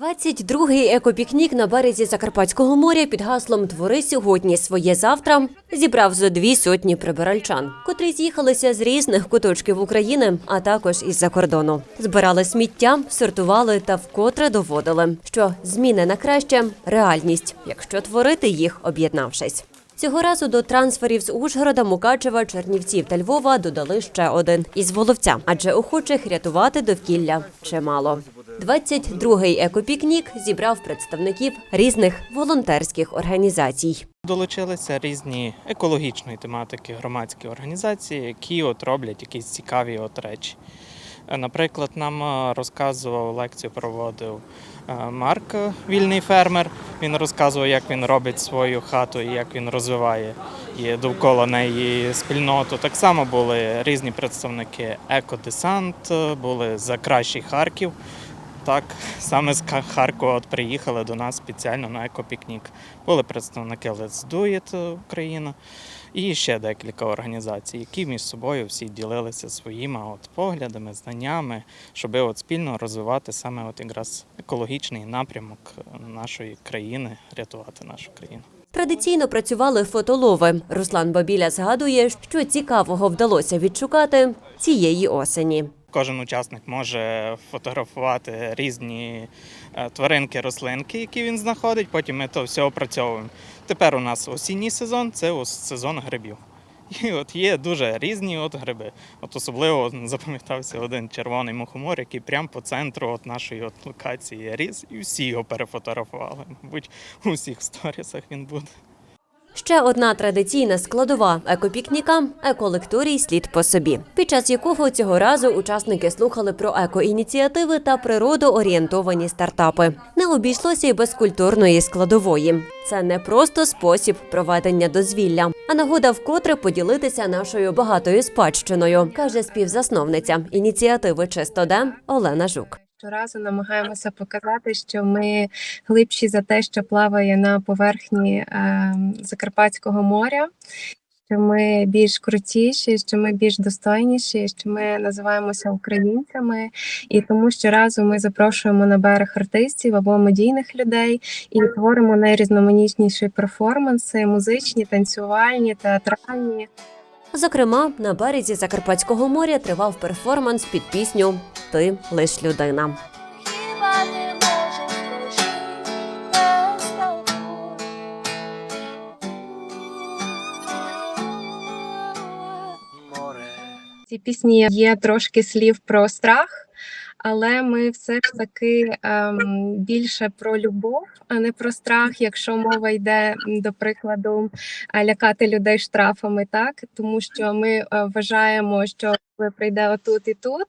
22-й екопікнік на березі Закарпатського моря під гаслом Твори сьогодні своє завтра зібрав зо дві сотні прибиральчан, котрі з'їхалися з різних куточків України, а також із-за кордону. Збирали сміття, сортували та вкотре доводили, що зміни на краще реальність, якщо творити їх, об'єднавшись. Цього разу до трансферів з Ужгорода, Мукачева, Чернівців та Львова додали ще один із Воловця, адже охочих рятувати довкілля чимало. 22-й екопікнік зібрав представників різних волонтерських організацій. Долучилися різні екологічної тематики громадські організації, які от роблять якісь цікаві от речі. Е, Наприклад, нам е, розказував лекцію, проводив е, Марк, вільний фермер. Він розказував, як він робить свою хату і як він розвиває довкола неї спільноту. Так само були різні представники екодесант, були за кращий Харків. Так, саме з Харкова от приїхали до нас спеціально на екопікнік. Були представники Let's Do It Україна і ще декілька організацій, які між собою всі ділилися своїми от поглядами, знаннями, щоб от спільно розвивати саме от якраз екологічний напрямок нашої країни, рятувати нашу країну. Традиційно працювали фотолови. Руслан Бабіля згадує, що цікавого вдалося відшукати цієї осені. Кожен учасник може фотографувати різні е, тваринки, рослинки, які він знаходить. Потім ми то все опрацьовуємо. Тепер у нас осінній сезон це сезон грибів. І от є дуже різні от гриби. От особливо запам'ятався один червоний мухомор, який прямо по центру от нашої от локації ріс, і всі його перефотографували. Мабуть, у всіх сторісах він буде. Ще одна традиційна складова екопікніка еколекторій слід по собі, під час якого цього разу учасники слухали про екоініціативи та природоорієнтовані стартапи. Не обійшлося й без культурної складової. Це не просто спосіб проведення дозвілля, а нагода вкотре поділитися нашою багатою спадщиною, каже співзасновниця ініціативи Чистоде Олена Жук. Щоразу намагаємося показати, що ми глибші за те, що плаває на поверхні е, Закарпатського моря, що ми більш крутіші, що ми більш достойніші, що ми називаємося українцями, і тому щоразу ми запрошуємо на берег артистів або медійних людей і творимо найрізноманітніші перформанси: музичні, танцювальні, театральні. Зокрема, на березі Закарпатського моря тривав перформанс під пісню Ти лиш людина. Хіба не? Ці пісні є трошки слів про страх, але ми все ж таки ем, більше про любов, а не про страх, якщо мова йде до прикладу лякати людей штрафами, так тому що ми е, вважаємо, що коли прийде отут і тут,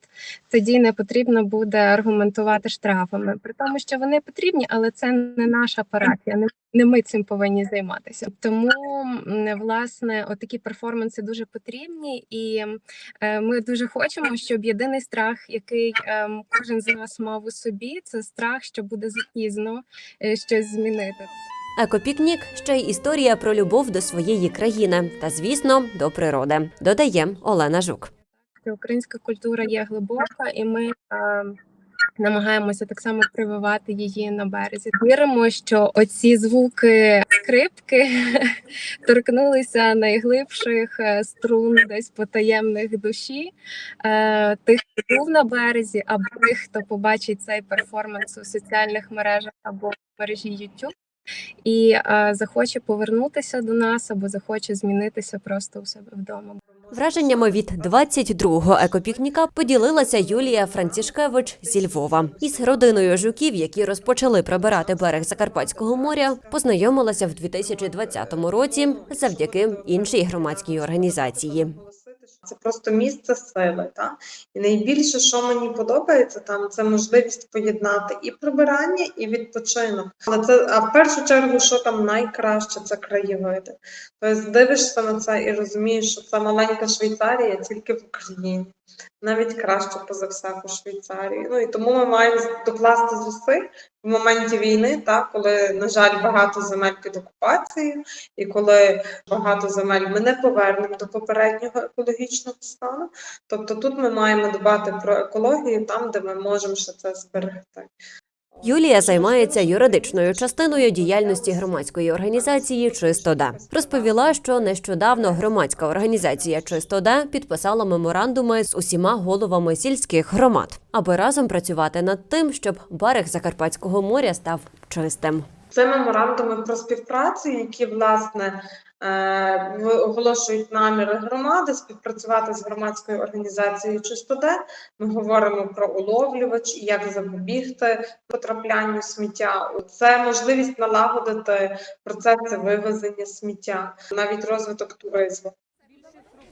тоді не потрібно буде аргументувати штрафами. При тому, що вони потрібні, але це не наша парафія, не, не ми цим повинні займатися. Тому власне, отакі перформанси дуже потрібні і. Е, Ми дуже хочемо, щоб єдиний страх, який ем, кожен з нас мав у собі, це страх, що буде запізно е, щось змінити. Екопікнік ще й історія про любов до своєї країни та, звісно, до природи, додає Олена Жук. Що Українська культура є глибока, і ми ем, намагаємося так само прививати її на березі. Віримо, що оці звуки скрипки торкнулися найглибших е, струн, десь потаємних душі е, тих, хто був на березі, або тих, хто побачить цей перформанс у соціальних мережах або в мережі YouTube. І захоче повернутися до нас або захоче змінитися просто у себе вдома. Враженнями від 22-го екопікніка поділилася Юлія Францішкевич зі Львова. Із родиною жуків, які розпочали прибирати берег Закарпатського моря, познайомилася в 2020 році завдяки іншій громадській організації. Це просто місце сили. Та? І найбільше, що мені подобається там, це можливість поєднати і прибирання, і відпочинок. Але це, а в першу чергу, що там найкраще, це краєвиди. Тобто дивишся на це і розумієш, що це маленька Швейцарія тільки в Україні. Навіть краще поза всяку Швейцарію. Ну і тому ми маємо докласти зусиль в моменті війни, та, коли, на жаль, багато земель під окупацією, і коли багато земель ми не повернемо до попереднього екологічного стану. Тобто тут ми маємо дбати про екологію там, де ми можемо ще це зберегти. Юлія займається юридичною частиною діяльності громадської організації Чистода. Розповіла, що нещодавно громадська організація Чистода підписала меморандуми з усіма головами сільських громад, аби разом працювати над тим, щоб берег Закарпатського моря став чистим. Це меморандуми про співпрацю, які власне е, оголошують наміри громади співпрацювати з громадською організацією Чистоде. Ми говоримо про уловлювач і як запобігти потраплянню сміття. Це можливість налагодити процеси вивезення сміття, навіть розвиток туризму.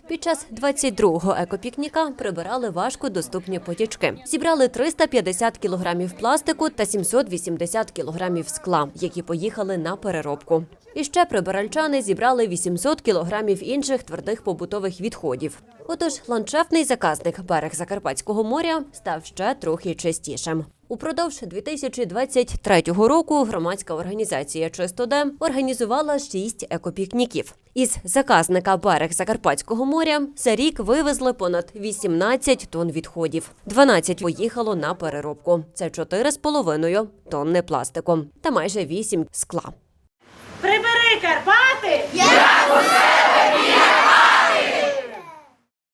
Під час 22-го екопікніка прибирали важко доступні потічки. Зібрали 350 кілограмів пластику та 780 кілограмів скла, які поїхали на переробку. І ще прибиральчани зібрали 800 кілограмів інших твердих побутових відходів. Отож, ландшафтний заказник берег Закарпатського моря став ще трохи чистішим. Упродовж 2023 року громадська організація Чистоде організувала шість екопікніків. Із заказника берег Закарпатського моря за рік вивезли понад 18 тонн відходів. 12 поїхало на переробку. Це 4,5 тонни пластику та майже 8 скла. Прибери Карпати! Біля